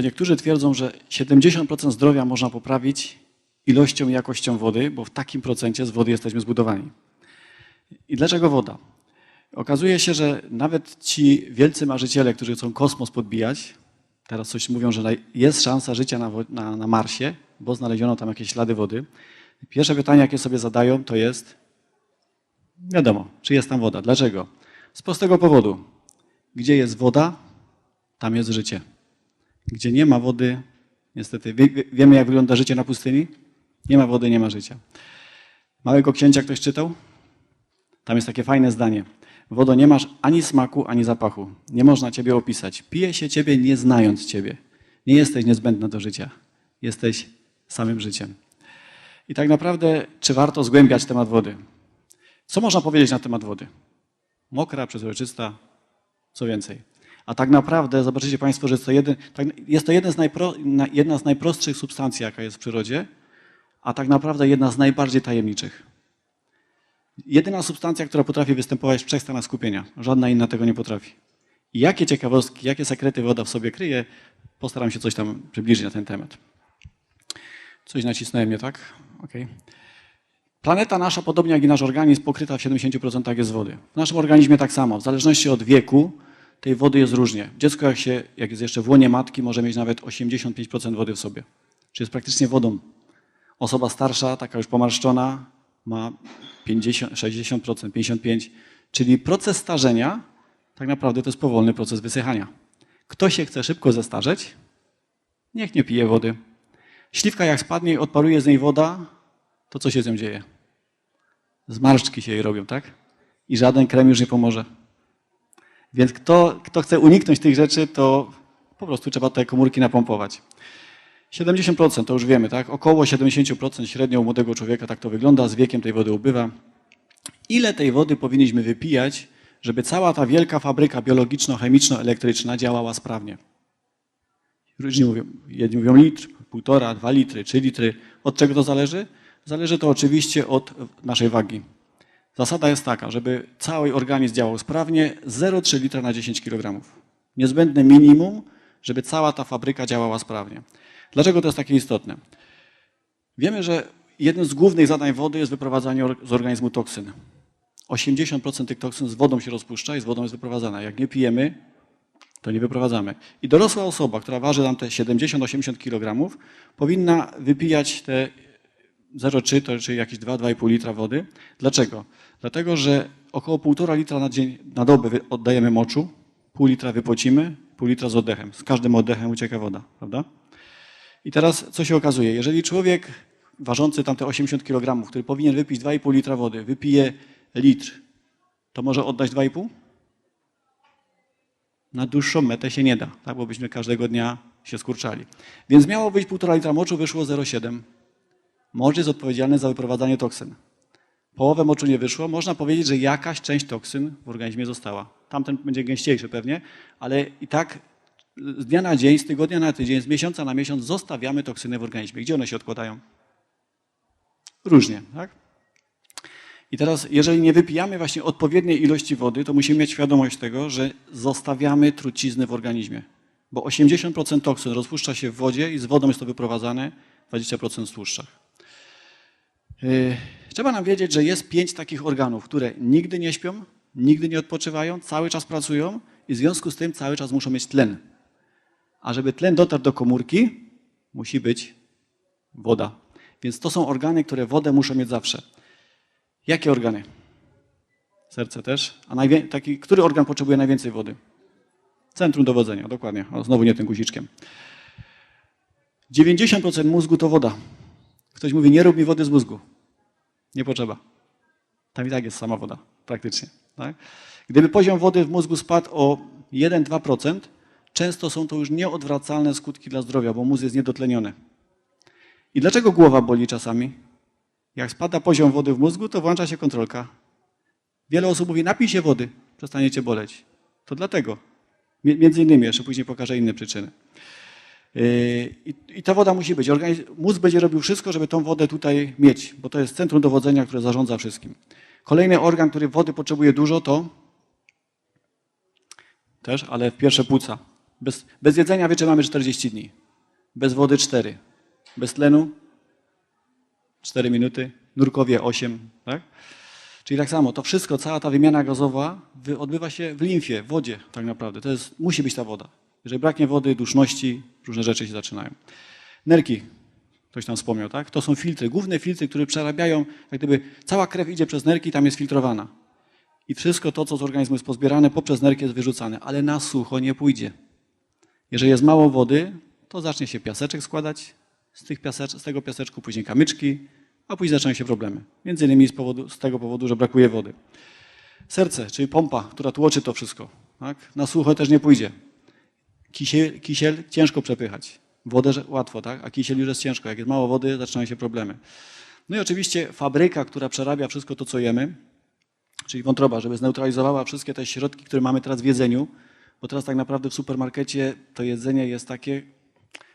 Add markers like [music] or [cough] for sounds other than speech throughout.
co niektórzy twierdzą, że 70% zdrowia można poprawić ilością i jakością wody, bo w takim procencie z wody jesteśmy zbudowani. I dlaczego woda? Okazuje się, że nawet ci wielcy marzyciele, którzy chcą kosmos podbijać, teraz coś mówią, że jest szansa życia na, na, na Marsie, bo znaleziono tam jakieś ślady wody. Pierwsze pytanie, jakie sobie zadają, to jest, wiadomo, czy jest tam woda. Dlaczego? Z prostego powodu. Gdzie jest woda, tam jest życie. Gdzie nie ma wody, niestety, wie, wie- wiemy jak wygląda życie na pustyni? Nie ma wody, nie ma życia. Małego księcia ktoś czytał? Tam jest takie fajne zdanie. Wodo, nie masz ani smaku, ani zapachu. Nie można ciebie opisać. Pije się ciebie, nie znając ciebie. Nie jesteś niezbędna do życia. Jesteś samym życiem. I tak naprawdę, czy warto zgłębiać temat wody? Co można powiedzieć na temat wody? Mokra, przezroczysta, co więcej. A tak naprawdę zobaczycie Państwo, że jest to, jeden, tak, jest to jeden z najpro, na- jedna z najprostszych substancji, jaka jest w przyrodzie, a tak naprawdę jedna z najbardziej tajemniczych. Jedyna substancja, która potrafi występować w trzech stanach skupienia. Żadna inna tego nie potrafi. I jakie ciekawostki, jakie sekrety woda w sobie kryje, postaram się coś tam przybliżyć na ten temat. Coś nacisnąłem nie tak? Okej. Planeta nasza, podobnie jak i nasz organizm, pokryta w 70% jest wody. W naszym organizmie tak samo. W zależności od wieku tej wody jest różnie. Dziecko, jak, się, jak jest jeszcze w łonie matki, może mieć nawet 85% wody w sobie. Czyli jest praktycznie wodą. Osoba starsza, taka już pomarszczona, ma 50, 60%, 55%. Czyli proces starzenia tak naprawdę to jest powolny proces wysychania. Kto się chce szybko zestarzeć, niech nie pije wody. Śliwka jak spadnie i odparuje z niej woda, to co się z nią dzieje? Zmarszczki się jej robią, tak? I żaden krem już nie pomoże. Więc kto, kto chce uniknąć tych rzeczy, to po prostu trzeba te komórki napompować. 70% to już wiemy, tak? Około 70% średnio u młodego człowieka tak to wygląda, z wiekiem tej wody ubywa. Ile tej wody powinniśmy wypijać, żeby cała ta wielka fabryka biologiczno-chemiczno-elektryczna działała sprawnie? Różni mówią, jedni mówią litr, półtora, dwa litry, trzy litry. Od czego to zależy? Zależy to oczywiście od naszej wagi. Zasada jest taka, żeby cały organizm działał sprawnie, 0,3 litra na 10 kg. Niezbędne minimum, żeby cała ta fabryka działała sprawnie. Dlaczego to jest takie istotne? Wiemy, że jednym z głównych zadań wody jest wyprowadzanie z organizmu toksyn. 80% tych toksyn z wodą się rozpuszcza i z wodą jest wyprowadzana. Jak nie pijemy, to nie wyprowadzamy. I dorosła osoba, która waży nam te 70-80 kg, powinna wypijać te 0,3 to czyli jakieś 2-2,5 litra wody. Dlaczego? Dlatego, że około 1,5 litra na, dzień, na dobę oddajemy moczu, pół litra wypocimy, pół litra z oddechem. Z każdym oddechem ucieka woda, prawda? I teraz co się okazuje? Jeżeli człowiek ważący tamte 80 kg, który powinien wypić 2,5 litra wody, wypije litr, to może oddać 2,5? Na dłuższą metę się nie da, tak? bo byśmy każdego dnia się skurczali. Więc miało być 1,5 litra moczu, wyszło 0,7. Mocz jest odpowiedzialny za wyprowadzanie toksyn. Połowę moczu nie wyszło. Można powiedzieć, że jakaś część toksyn w organizmie została. Tamten będzie gęściejszy pewnie, ale i tak z dnia na dzień, z tygodnia na tydzień, z miesiąca na miesiąc zostawiamy toksyny w organizmie. Gdzie one się odkładają? Różnie, tak? I teraz, jeżeli nie wypijamy właśnie odpowiedniej ilości wody, to musimy mieć świadomość tego, że zostawiamy trucizny w organizmie. Bo 80% toksyn rozpuszcza się w wodzie i z wodą jest to wyprowadzane, 20% w tłuszczach. Yy, Trzeba nam wiedzieć, że jest pięć takich organów, które nigdy nie śpią, nigdy nie odpoczywają, cały czas pracują i w związku z tym cały czas muszą mieć tlen. A żeby tlen dotarł do komórki, musi być woda. Więc to są organy, które wodę muszą mieć zawsze. Jakie organy? Serce też. A taki, który organ potrzebuje najwięcej wody? Centrum dowodzenia, dokładnie. O, znowu nie tym guziczkiem. 90% mózgu to woda. Ktoś mówi, nie rób mi wody z mózgu. Nie potrzeba. Tam i tak jest sama woda, praktycznie. Tak? Gdyby poziom wody w mózgu spadł o 1-2%, często są to już nieodwracalne skutki dla zdrowia, bo mózg jest niedotleniony. I dlaczego głowa boli czasami? Jak spada poziom wody w mózgu, to włącza się kontrolka. Wiele osób mówi, napij się wody, przestaniecie boleć. To dlatego. Między innymi, jeszcze później pokażę inne przyczyny. Yy, I, ta woda musi być. Organizm, mózg będzie robił wszystko, żeby tą wodę tutaj mieć, bo to jest centrum dowodzenia, które zarządza wszystkim. Kolejny organ, który wody potrzebuje dużo, to też, ale pierwsze płuca. Bez, bez jedzenia wytrzymamy 40 dni. Bez wody 4. Bez tlenu 4 minuty. Nurkowie 8. Tak? Czyli tak samo, to wszystko, cała ta wymiana gazowa odbywa się w limfie, w wodzie tak naprawdę. To jest, musi być ta woda. Jeżeli braknie wody, duszności, różne rzeczy się zaczynają. Nerki, ktoś tam wspomniał, tak? To są filtry, główne filtry, które przerabiają, jak gdyby cała krew idzie przez nerki, tam jest filtrowana. I wszystko to, co z organizmu jest pozbierane, poprzez nerki jest wyrzucane, ale na sucho nie pójdzie. Jeżeli jest mało wody, to zacznie się piaseczek składać, z, tych piasecz, z tego piaseczku później kamyczki, a później zaczynają się problemy. Między innymi z, powodu, z tego powodu, że brakuje wody. Serce, czyli pompa, która tłoczy to wszystko. Tak? Na sucho też nie pójdzie. Kisiel, kisiel ciężko przepychać. Wodę łatwo, tak? a kisiel już jest ciężko. Jak jest mało wody, zaczynają się problemy. No i oczywiście fabryka, która przerabia wszystko to, co jemy, czyli wątroba, żeby zneutralizowała wszystkie te środki, które mamy teraz w jedzeniu, bo teraz tak naprawdę w supermarkecie to jedzenie jest takie,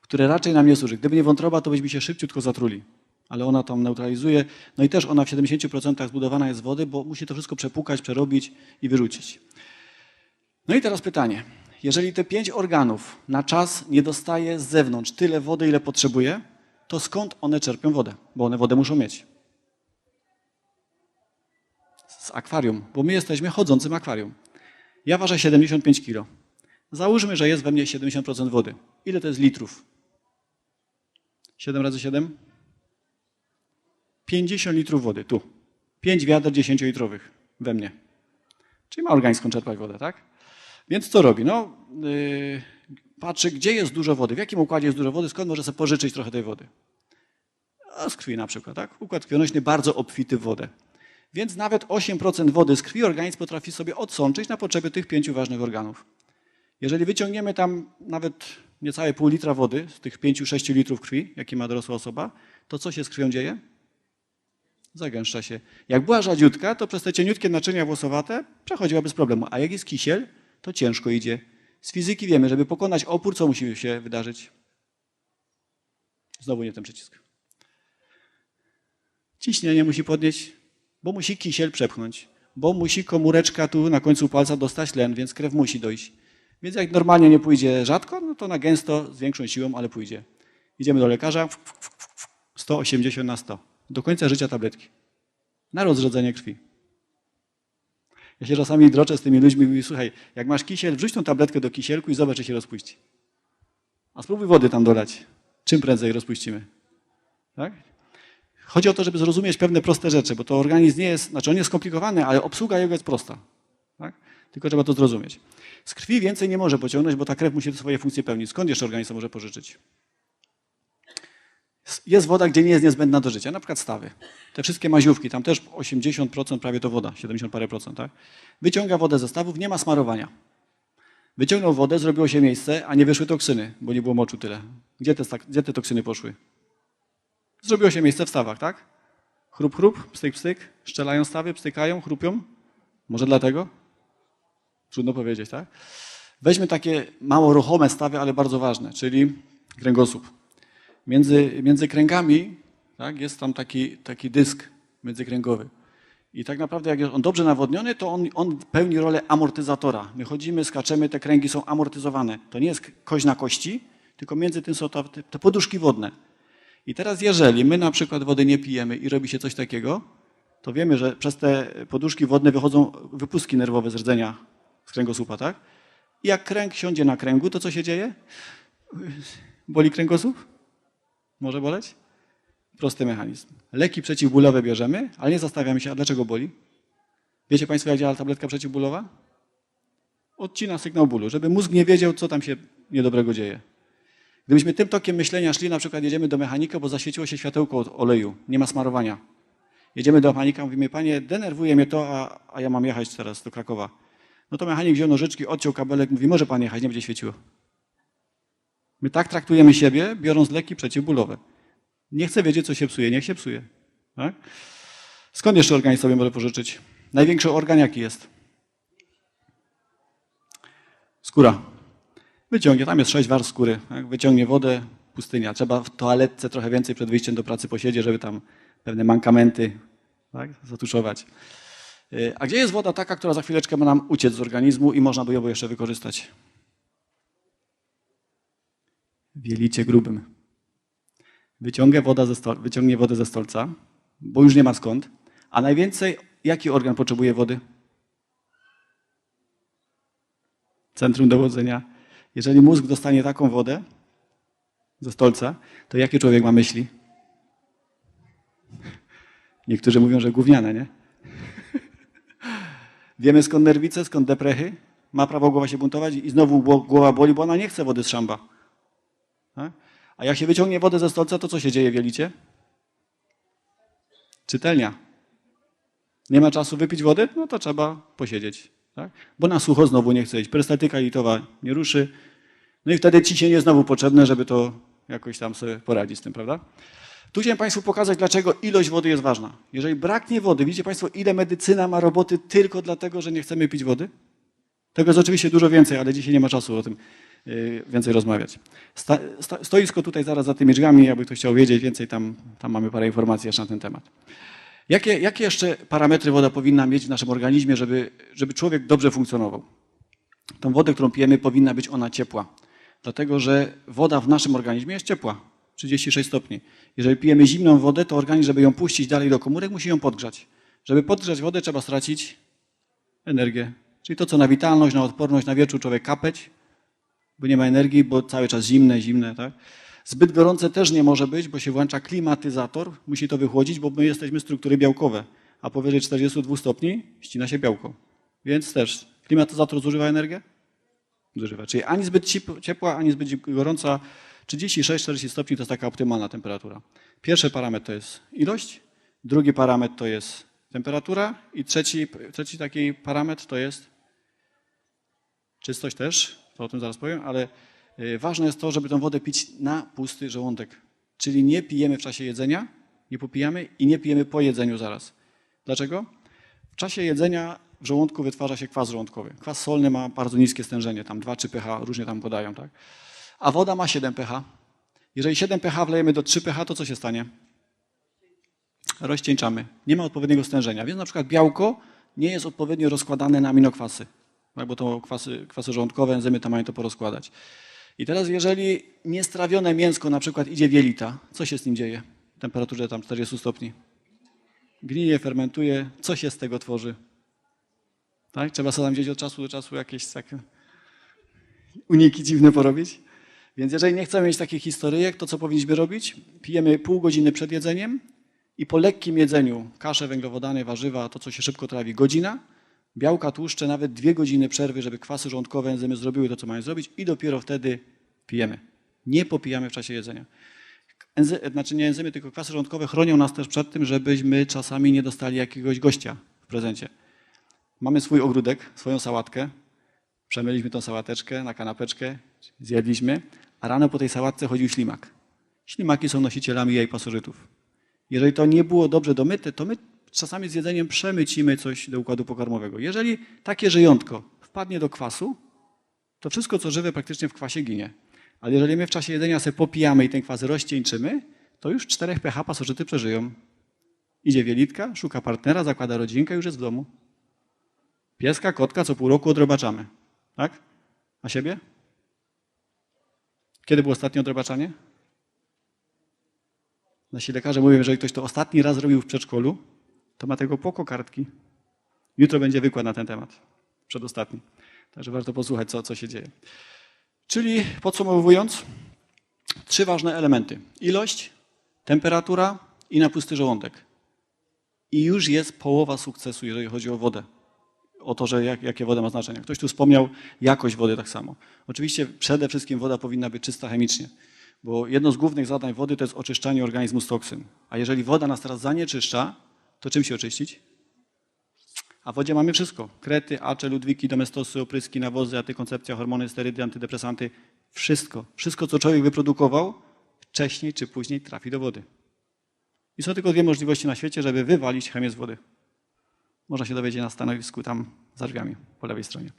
które raczej nam nie służy. Gdyby nie wątroba, to byśmy się szybciutko zatruli. Ale ona tam neutralizuje. No i też ona w 70% zbudowana jest z wody, bo musi to wszystko przepłukać, przerobić i wyrzucić. No i teraz pytanie. Jeżeli te pięć organów na czas nie dostaje z zewnątrz tyle wody, ile potrzebuje, to skąd one czerpią wodę? Bo one wodę muszą mieć. Z akwarium, bo my jesteśmy chodzącym akwarium. Ja ważę 75 kg. Załóżmy, że jest we mnie 70% wody. Ile to jest litrów? 7 razy 7? 50 litrów wody, tu. 5 wiader 10-litrowych we mnie. Czyli ma organizm czerpać wodę, tak? Więc co robi? No, yy, patrzy, gdzie jest dużo wody, w jakim układzie jest dużo wody, skąd może sobie pożyczyć trochę tej wody. A z krwi na przykład, tak? Układ krwionośny bardzo obfity w wodę. Więc nawet 8% wody z krwi organizm potrafi sobie odsączyć na potrzeby tych pięciu ważnych organów. Jeżeli wyciągniemy tam nawet niecałe pół litra wody z tych 5-6 litrów krwi, jakie ma dorosła osoba, to co się z krwią dzieje? Zagęszcza się. Jak była rzadziutka, to przez te cieniutkie naczynia włosowate przechodziła bez problemu. A jak jest kisiel, to ciężko idzie. Z fizyki wiemy, żeby pokonać opór, co musi się wydarzyć? Znowu nie ten przycisk. Ciśnienie musi podnieść, bo musi kisiel przepchnąć, bo musi komóreczka tu na końcu palca dostać tlen, więc krew musi dojść. Więc jak normalnie nie pójdzie rzadko, no to na gęsto z większą siłą, ale pójdzie. Idziemy do lekarza, 180 na 100. Do końca życia tabletki. Na rozrzedzenie krwi. Ja się czasami droczę z tymi ludźmi i mówię, słuchaj, jak masz kisiel, wrzuć tą tabletkę do kisielku i zobacz, czy się rozpuści. A spróbuj wody tam dolać. Czym prędzej rozpuścimy. Tak? Chodzi o to, żeby zrozumieć pewne proste rzeczy, bo to organizm nie jest, znaczy on jest skomplikowany, ale obsługa jego jest prosta. Tak? Tylko trzeba to zrozumieć. Z krwi więcej nie może pociągnąć, bo ta krew musi swoje funkcje pełnić. Skąd jeszcze organizm może pożyczyć? Jest woda, gdzie nie jest niezbędna do życia, na przykład stawy. Te wszystkie maziówki, tam też 80% prawie to woda, 70 parę procent, tak? Wyciąga wodę ze stawów, nie ma smarowania. Wyciągnął wodę, zrobiło się miejsce, a nie wyszły toksyny, bo nie było moczu tyle. Gdzie te, gdzie te toksyny poszły? Zrobiło się miejsce w stawach, tak? Chrup, chrup, pstyk, pstyk, szczelają stawy, pstykają, chrupią. Może dlatego? Trudno powiedzieć, tak? Weźmy takie mało ruchome stawy, ale bardzo ważne, czyli kręgosłup. Między, między kręgami tak, jest tam taki, taki dysk międzykręgowy. I tak naprawdę, jak jest on dobrze nawodniony, to on, on pełni rolę amortyzatora. My chodzimy, skaczemy, te kręgi są amortyzowane. To nie jest kość na kości, tylko między tym są te, te poduszki wodne. I teraz, jeżeli my na przykład wody nie pijemy i robi się coś takiego, to wiemy, że przez te poduszki wodne wychodzą wypustki nerwowe z rdzenia z kręgosłupa, tak? I jak kręg siądzie na kręgu, to co się dzieje? Boli kręgosłup? Może boleć? Prosty mechanizm. Leki przeciwbólowe bierzemy, ale nie zastanawiamy się, a dlaczego boli? Wiecie Państwo, jak działa tabletka przeciwbólowa? Odcina sygnał bólu, żeby mózg nie wiedział, co tam się niedobrego dzieje. Gdybyśmy tym tokiem myślenia szli, na przykład jedziemy do mechanika, bo zaświeciło się światełko od oleju, nie ma smarowania. Jedziemy do mechanika, mówimy, panie, denerwuje mnie to, a, a ja mam jechać teraz do Krakowa. No to mechanik wziął nożyczki, odciął kabelek, mówi, może pan jechać, nie będzie świeciło. My tak traktujemy siebie, biorąc leki przeciwbólowe. Nie chcę wiedzieć, co się psuje, niech się psuje. Tak? Skąd jeszcze organizm sobie może pożyczyć? Największy organ jaki jest? Skóra. Wyciągnie, tam jest sześć warstw skóry. Tak? Wyciągnie wodę, pustynia. Trzeba w toaletce trochę więcej przed wyjściem do pracy posiedzieć, żeby tam pewne mankamenty tak? zatuszować. Yy, A gdzie jest woda taka, która za chwileczkę ma nam uciec z organizmu i można by ją jeszcze wykorzystać? W jelicie grubym. Wyciągnie, woda ze stol, wyciągnie wodę ze stolca, bo już nie ma skąd. A najwięcej, jaki organ potrzebuje wody? Centrum dowodzenia. Jeżeli mózg dostanie taką wodę ze stolca, to jaki człowiek ma myśli? Niektórzy mówią, że gówniane, nie? [laughs] Wiemy skąd nerwice, skąd deprechy. Ma prawo głowa się buntować i znowu gło- głowa boli, bo ona nie chce wody z szamba. Tak? A jak się wyciągnie wodę ze stolca, to co się dzieje w jelicie? Czytelnia. Nie ma czasu wypić wody? No to trzeba posiedzieć. Tak? Bo na sucho znowu nie chce iść. Perystatyka litowa nie ruszy. No i wtedy ciśnienie znowu potrzebne, żeby to jakoś tam sobie poradzić z tym, prawda? Tu chciałem Państwu pokazać, dlaczego ilość wody jest ważna. Jeżeli braknie wody, widzicie Państwo, ile medycyna ma roboty tylko dlatego, że nie chcemy pić wody? Tego jest oczywiście dużo więcej, ale dzisiaj nie ma czasu o tym więcej rozmawiać. Stoisko tutaj zaraz za tymi drzwiami, jakby ktoś chciał wiedzieć więcej, tam, tam mamy parę informacji jeszcze na ten temat. Jakie, jakie jeszcze parametry woda powinna mieć w naszym organizmie, żeby, żeby człowiek dobrze funkcjonował? Tą wodę, którą pijemy, powinna być ona ciepła. Dlatego, że woda w naszym organizmie jest ciepła. 36 stopni. Jeżeli pijemy zimną wodę, to organizm, żeby ją puścić dalej do komórek, musi ją podgrzać. Żeby podgrzać wodę, trzeba stracić energię. Czyli to, co na witalność, na odporność, na wieczór człowiek kapeć, bo nie ma energii, bo cały czas zimne, zimne, tak? Zbyt gorące też nie może być, bo się włącza klimatyzator, musi to wychłodzić, bo my jesteśmy struktury białkowe, a powyżej 42 stopni ścina się białko. Więc też klimatyzator zużywa energię? Zużywa. Czyli ani zbyt ciepła, ani zbyt gorąca. 36-40 stopni to jest taka optymalna temperatura. Pierwszy parametr to jest ilość, drugi parametr to jest temperatura i trzeci, trzeci taki parametr to jest czystość też, to o tym zaraz powiem, ale y, ważne jest to, żeby tę wodę pić na pusty żołądek. Czyli nie pijemy w czasie jedzenia, nie popijamy i nie pijemy po jedzeniu zaraz. Dlaczego? W czasie jedzenia w żołądku wytwarza się kwas żołądkowy. Kwas solny ma bardzo niskie stężenie, tam 2-3 pH, różnie tam podają, tak? A woda ma 7 pH. Jeżeli 7 pH wlejemy do 3 pH, to co się stanie? Rozcieńczamy. Nie ma odpowiedniego stężenia. Więc na przykład białko nie jest odpowiednio rozkładane na aminokwasy. Tak, bo to kwasy, kwasy żołądkowe, enzymy tam mają to porozkładać. I teraz jeżeli niestrawione mięsko na przykład idzie w jelita, co się z nim dzieje? W temperaturze tam 40 stopni. Gnije, fermentuje. Co się z tego tworzy? Tak? Trzeba sobie tam gdzieś od czasu do czasu jakieś takie uniki dziwne porobić. Więc jeżeli nie chcemy mieć takich historyjek, to co powinniśmy robić? Pijemy pół godziny przed jedzeniem i po lekkim jedzeniu kasze, węglowodany, warzywa, to co się szybko trawi, godzina, białka, tłuszcze, nawet dwie godziny przerwy, żeby kwasy żołądkowe, enzymy zrobiły to, co mają zrobić i dopiero wtedy pijemy. Nie popijamy w czasie jedzenia. Enzy, znaczy nie enzymy, tylko kwasy żołądkowe chronią nas też przed tym, żebyśmy czasami nie dostali jakiegoś gościa w prezencie. Mamy swój ogródek, swoją sałatkę, przemyliśmy tą sałateczkę na kanapeczkę, zjedliśmy, a rano po tej sałatce chodził ślimak. Ślimaki są nosicielami jaj pasożytów. Jeżeli to nie było dobrze domyte, to my czasami z jedzeniem przemycimy coś do układu pokarmowego. Jeżeli takie żyjątko wpadnie do kwasu, to wszystko, co żywe, praktycznie w kwasie ginie. Ale jeżeli my w czasie jedzenia sobie popijamy i ten kwas rozcieńczymy, to już 4 pH pasożyty przeżyją. Idzie wielitka, szuka partnera, zakłada rodzinkę, już jest w domu. Pieska, kotka co pół roku odrobaczamy. Tak? A siebie? Kiedy było ostatnie odrobaczanie? Nasi lekarze mówią, że jeżeli ktoś to ostatni raz zrobił w przedszkolu, to ma tego po kokardki. Jutro będzie wykład na ten temat. Przedostatni. Także warto posłuchać, co, co się dzieje. Czyli podsumowując, trzy ważne elementy. Ilość, temperatura i na pusty żołądek. I już jest połowa sukcesu, jeżeli chodzi o wodę. O to, że jak, jakie woda ma znaczenie. Ktoś tu wspomniał jakość wody tak samo. Oczywiście przede wszystkim woda powinna być czysta chemicznie. Bo jedno z głównych zadań wody to jest oczyszczanie organizmu z toksyn. A jeżeli woda nas teraz zanieczyszcza, to czym się oczyścić? A w wodzie mamy wszystko. Krety, acze, ludwiki, domestosy, opryski, nawozy, antykoncepcja, hormony, sterydy, antydepresanty. Wszystko. Wszystko, co człowiek wyprodukował, wcześniej czy później trafi do wody. I są tylko dwie możliwości na świecie, żeby wywalić chemię z wody. Można się dowiedzieć na stanowisku tam za drzwiami, po lewej stronie.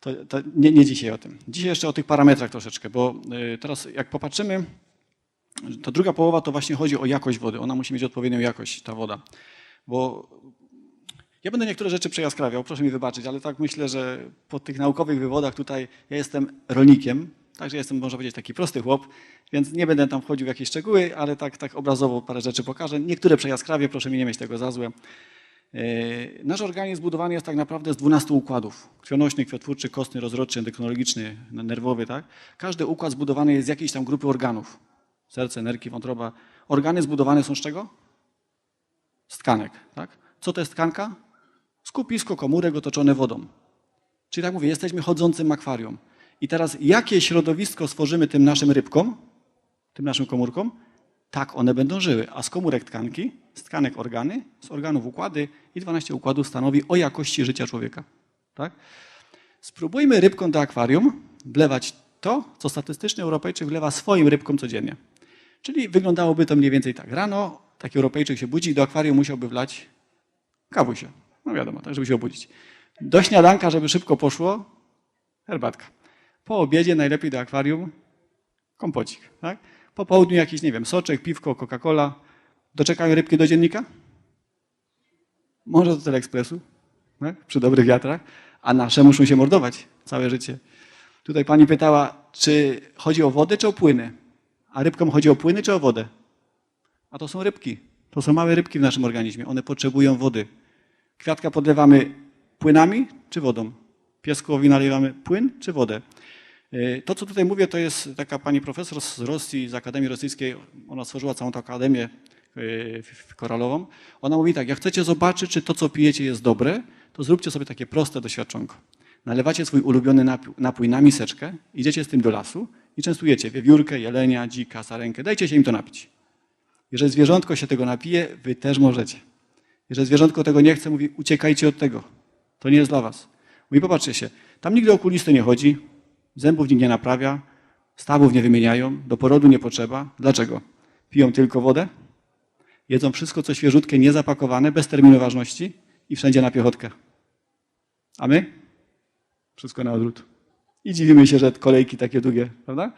To, to nie, nie dzisiaj o tym. Dzisiaj jeszcze o tych parametrach troszeczkę, bo y, teraz jak popatrzymy, to druga połowa to właśnie chodzi o jakość wody. Ona musi mieć odpowiednią jakość, ta woda. Bo ja będę niektóre rzeczy przejaskrawiał, proszę mi wybaczyć, ale tak myślę, że po tych naukowych wywodach tutaj ja jestem rolnikiem Także jestem, można powiedzieć, taki prosty chłop, więc nie będę tam wchodził w jakieś szczegóły, ale tak, tak obrazowo parę rzeczy pokażę. Niektóre przejaskrawie, proszę mi nie mieć tego za złe. Yy, Nasz organizm zbudowany jest tak naprawdę z 12 układów. Krwionośny, krwiotwórczy, kostny, rozrodczy, endokrynologiczny, nerwowy. Tak? Każdy układ zbudowany jest z jakiejś tam grupy organów. Serce, nerki, wątroba. Organy zbudowane są z czego? Z tkanek. Tak? Co to jest tkanka? Skupisko komórek otoczone wodą. Czyli tak mówię, jesteśmy chodzącym akwarium. I teraz jakie środowisko stworzymy tym naszym rybkom, tym naszym komórkom? Tak one będą żyły. A z komórek tkanki, z tkanek organy, z organów układy i 12 układów stanowi o jakości życia człowieka. Tak? Spróbujmy rybkom do akwarium wlewać to, co statystyczny Europejczyk wlewa swoim rybkom codziennie. Czyli wyglądałoby to mniej więcej tak. Rano taki Europejczyk się budzi i do akwarium musiałby wlać kawusie. No wiadomo, tak, żeby się obudzić. Do śniadanka, żeby szybko poszło, herbatka. Po obiedzie najlepiej do akwarium kompocik. Tak? Po południu jakiś, nie wiem, soczek, piwko, Coca-Cola. Doczekają rybki do dziennika? Może do teleekspresu, tak? przy dobrych wiatrach. A nasze muszą się mordować całe życie. Tutaj pani pytała, czy chodzi o wodę, czy o płyny? A rybkom chodzi o płyny, czy o wodę? A to są rybki. To są małe rybki w naszym organizmie. One potrzebują wody. Kwiatka podlewamy płynami czy wodą? Pieskowi nalewamy płyn czy wodę? Yy, To, co tutaj mówię, to jest taka pani profesor z Rosji, z Akademii Rosyjskiej. Ona stworzyła całą tą akademię w- koralową. Ona mówi tak, jak chcecie zobaczyć, czy to, co pijecie jest dobre, to zróbcie sobie takie proste doświadczonko. Nalewacie swój ulubiony napój, na miseczkę, idziecie z tym do lasu i częstujecie wiewiórkę, jelenia, dzika, sarenkę. Dajcie się im to napić. Jeżeli zwierzątko się tego napije, wy też możecie. Jeżeli zwierzątko tego nie chce, mówi uciekajcie od tego. To nie jest dla was. Mówi popatrzcie się, tam nigdy okulisty nie chodzi, zębów nikt nie naprawia, stawów nie wymieniają, do porodu nie potrzeba. Dlaczego? Piją tylko wodę, jedzą wszystko, co świeżutkie, niezapakowane, bez terminu ważności i wszędzie na piechotkę. A my? Wszystko na odwrót. I dziwimy się, że kolejki takie długie, prawda?